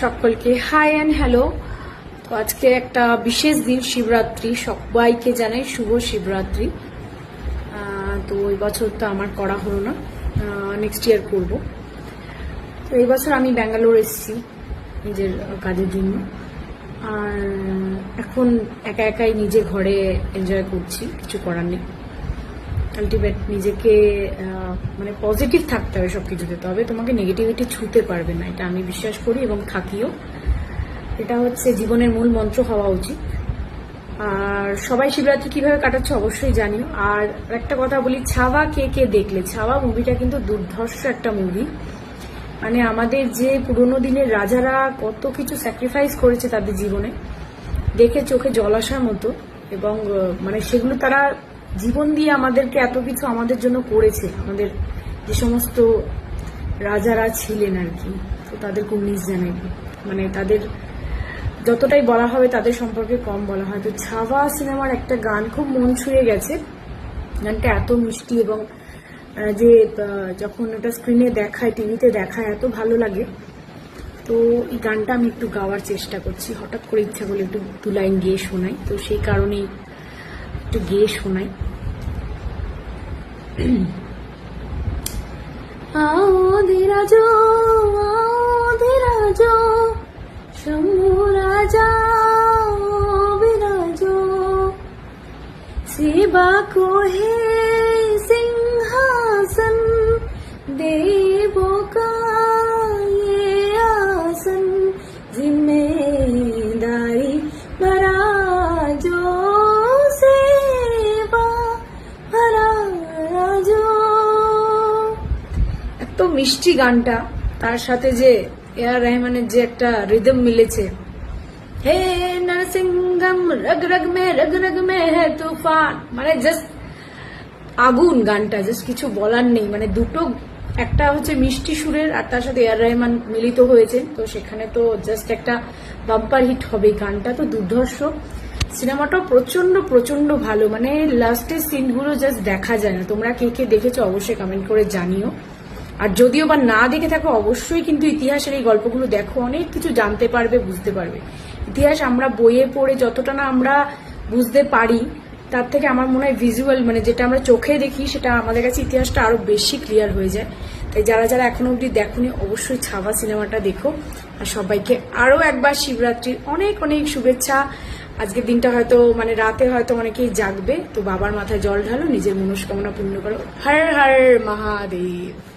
সকলকে high and hello তো আজকে একটা বিশেষ দিন, শিবরাত্রি। সবাইকে জানাই শুভ শিবরাত্রি। তো এই বছর তো আমার করা হলো না। নেক্সট ইয়ার করব। তো এই বছর আমি ব্যাঙ্গালোর এসেছি নিজের কাজের জন্য। আর এখন একা একাই নিজে ঘরে এনজয় করছি, কিছু করার নেই। আলটিমেট নিজেকে মানে পজিটিভ থাকতে হবে সব কিছুতে তবে তোমাকে নেগেটিভিটি ছুতে পারবে না, এটা আমি বিশ্বাস করি এবং থাকিও। এটা হচ্ছে জীবনের মূল মন্ত্র হওয়া উচিত। আর সবাই শিবরাত্রি কীভাবে কাটাচ্ছে অবশ্যই জানিও। আর একটা কথা বলি, ছাওয়া কে কে দেখলে? ছাওয়া মুভিটা কিন্তু দুর্ধর্ষ একটা মুভি মানে আমাদের যে পুরোনো দিনের রাজারা কত কিছু স্যাক্রিফাইস করেছে তাদের জীবনে। দেখে চোখে জল আসার মতো এবং মানে সেগুলো তারা জীবন দিয়ে আমাদেরকে এত কিছু আমাদের জন্য করেছে। আমাদের যে সমস্ত রাজারা ছিলেন আর কি, তো তাদের মিস জানাই। মানে তাদের যতটাই বলা হবে তাদের সম্পর্কে কম বলা হয়। তো ছাওয়া সিনেমার একটা গান খুব মন ছুঁয়ে গেছে। গানটা এত মিষ্টি এবং যে যখন ওটা স্ক্রিনে দেখায় টিভিতে দেখায়, এত ভালো লাগে। তো এই গানটা আমি একটু গাওয়ার চেষ্টা করছি। হঠাৎ করে ইচ্ছা করলে একটু দু লাইন গিয়ে শোনাই। তো সেই কারণেই একটু গিয়ে শোনাই। आओ धीराजो आओ धीराजो शंभु राजा विराजो सेवा को है মিষ্টি গানটা, তার সাথে যে এ আর রহমানের যে একটা রিদম মিলেছে। হে নরসিংহম, রগ রগ মে, রগ রগ মে হে তুফান। মানে জাস্ট আগুন গানটা জাস্ট কিছু বলার নেই। মানে দুটো, একটা হচ্ছে মিষ্টি সুরের আর তার সাথে এয়ার রহমান মিলিত হয়েছে। তো সেখানে তো জাস্ট একটা বাম্পার হিট হবে গানটা। তো দুর্ধর্ষ, সিনেমাটাও প্রচণ্ড প্রচণ্ড ভালো। মানে লাস্টের সিনগুলো জাস্ট দেখা যায় না। তোমরা কে কে দেখেছ অবশ্যই কমেন্ট করে জানিও। আর যদিও বা না দেখে থাকো, অবশ্যই কিন্তু ইতিহাসের এই গল্পগুলো দেখো, অনেক কিছু জানতে পারবে, বুঝতে পারবে। ইতিহাস আমরা বইয়ে পড়ে যতটা না আমরা বুঝতে পারি, তার থেকে আমার মনে হয় ভিজুয়াল মানে যেটা আমরা চোখে দেখি, সেটা আমাদের কাছে ইতিহাসটা আরও বেশি ক্লিয়ার হয়ে যায়। তাই যারা যারা এখনও অবধি দেখোনি, অবশ্যই ছাবা সিনেমাটা দেখো। আর সবাইকে আরও একবার শিবরাত্রির অনেক অনেক শুভেচ্ছা। আজকের দিনটা হয়তো মানে রাতে হয়তো অনেকেই জাগবে, তো বাবার মাথায় জল ঢালো, নিজের মনস্কামনা পূর্ণ করো। হর হর, মহাদেব।